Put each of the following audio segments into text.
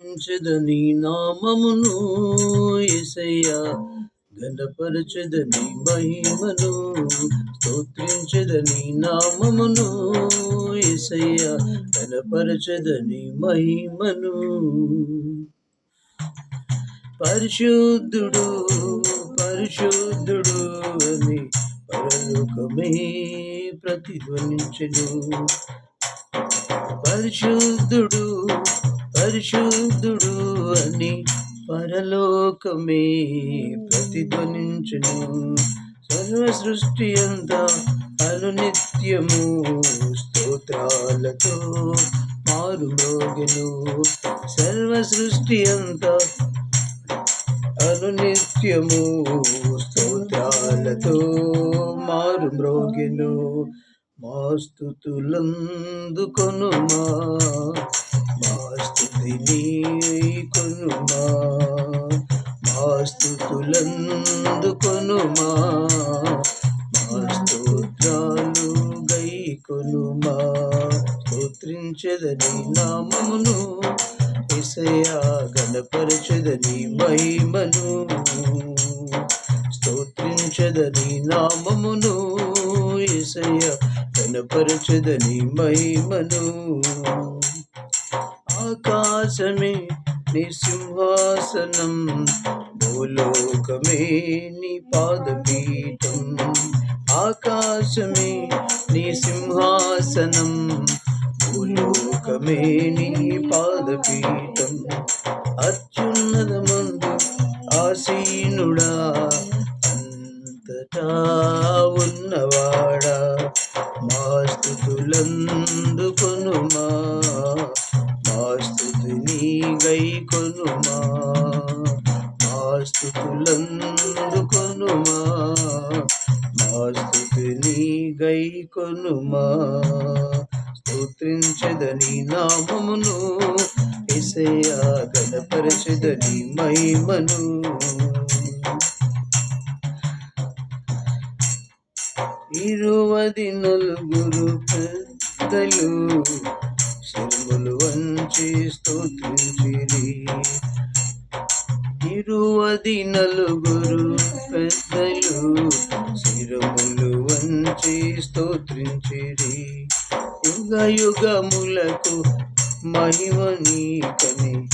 నీ నామమును ఎసయ్యా గణపరచదని మహిమను స్తోత్రించదని నామమును ఎసయ్య గణపరచదని మహిమను పరిశుద్ధుడు పరిశుద్ధుడు అని పరలోకమే ప్రతిధ్వనించను. పరిశుద్ధుడు పరిశుద్ధుడు అని పరలోకమే ప్రతిధ్వనించును. సర్వ సృష్టి అంతా అనునిత్యము. స్తోత్రాలతో మారుబ్రోగిను సర్వ సృష్టి అంతా అనునిత్యము. స్తోత్రాలతో మారు మ్రోగెను మా స్థుతులందుకొనుమా స్తోత్రాలు గై స్తోత్రించదని నామమును. ఇసయా గణపరచదని మహిమను. స్తోత్రించదని నామమును. ఇసయ కనపరచదని మహిమను. ఆకాశమే నీ సింహాసనం. భూలోకమే నీ పాదపీఠం. ఆకాశమే నీ సింహాసనం. భూలోకమే నీ పాదపీఠం. అత్యున్నతమందు ఆసీనుడా అంతటా ఉన్నవాడా. మా స్థుతులందుకొనుమా స్థుతులందుకొనుమా మా స్థుతిని గై కొనుమా? స్తోత్రించదని నామమును ఎసయా గణపరచదని మహిమను. ఇరువది నలుగురు పెద్దలు శిరుములు వంచి స్తోత్రించిరి. ఇరువది నలుగురు పెద్దలు శిరములు వంచి స్తోత్రించిరి. యుగ యుగములకు మహిమనీకని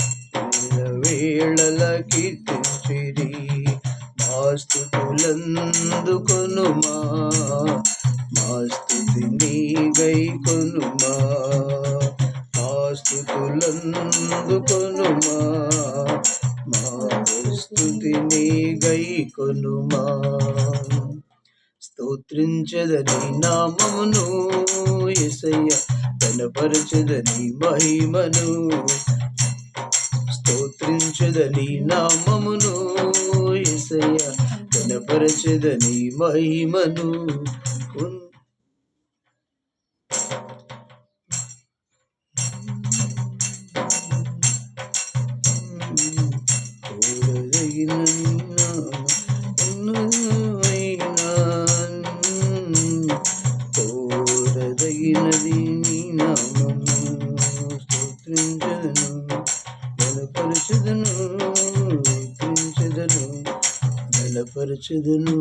వేళల కీర్తించిరి. మాస్తుతులందుకొనుమా మాస్తుతిని గై కొనుమా మాస్తుతులందుకొనుమా మాస్తుతిని గై కొనుమా స్తోత్రించదని నామమును ఎసయ్య కనపరచదని మహిమను. స్తోత్రించదని నామమును ఎసయ్య కనపరచదని మహిమను. కలిగినది నీ నామము స్తోత్రించదను బలపరచదను విక్రించదను బలపరచదను.